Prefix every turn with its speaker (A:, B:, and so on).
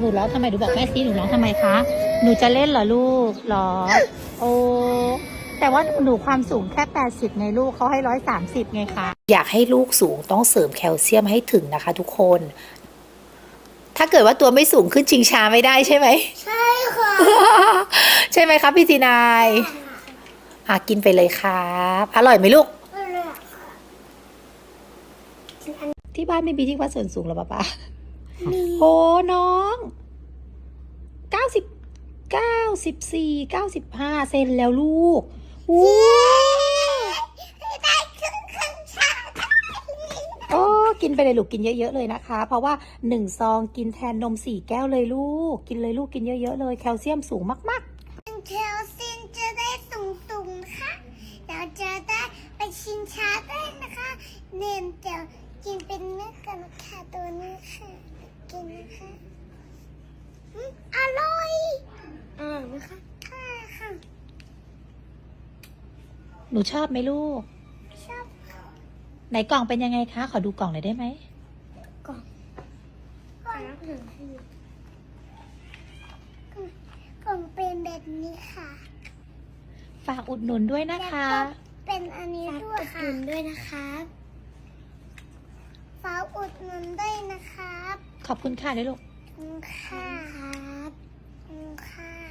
A: หนูร้องทำไมหนูบอกแม่ซีหนูร้องทำไมคะ หนูจะเล่นเหรอลูกหรอ โอ้ แต่ว่าหนูความสูงแค่ 80ไงลูกเขาให้ 130 ไงคะ
B: อยากให้ลูกสูงต้องเสริมแคลเซียมให้ถึงนะคะทุกคน ถ้าเกิดว่าตัวไม่สูงขึ้นชิงช้าไม่ได้ใช่ไหม
C: ใช่ค่ะ
B: ใช่ไหมครับพี่จีนายอะกินไปเลยครับ อร่อยไหมลูก
C: ไม่เลยอะค่ะ
B: ที่บ้านไม่มีที่วัดส่วนสูงหรอป๊าป๊า
C: มี
B: โอ้น้องเก้าสิบเก้า สิบสี่เก้าสิบห้าเซนแล้วลูกอู้
C: ได้ครึ่งครึ่งชา
B: โอ้กินไปเลยลูกกินเยอะๆเลยนะคะ เพราะว่าหนึ่งซองกินแทนนมสี่แก้วเลยลูก กินเลยลูกกินเยอะๆเลย แคลเซียมสูงมาก
C: เทลซินจะได้สูงสูงๆค่ะเราจะได้ไปชิงช้าได้นะคะ เนมจะกินเป็นเนื้อกันค่ะตัวนี้ค่ะ กินนะคะอืมอร่อย อร่อยไหมคะค่ะค่ะ
B: ๆหนูชอบไหมลูก
C: ชอบ
B: ไหนกล่องเป็นยังไงคะ ขอดูกล่องหน่อยได้ไหม
C: กล่องกล่องรับหนึ่งให้ดูกล่องกล่องเป็นแบบนี้ค่ะ
B: ฝากอุดหนุนด้วยนะคะ
C: เป็นอันนี้ด้วยค่ะอุดหนุนด้วยนะครับฝากอุดหนุนด้วยนะครับ
B: ขอบคุณค่ะด้วยลูก
C: ขอบคุณค่ะ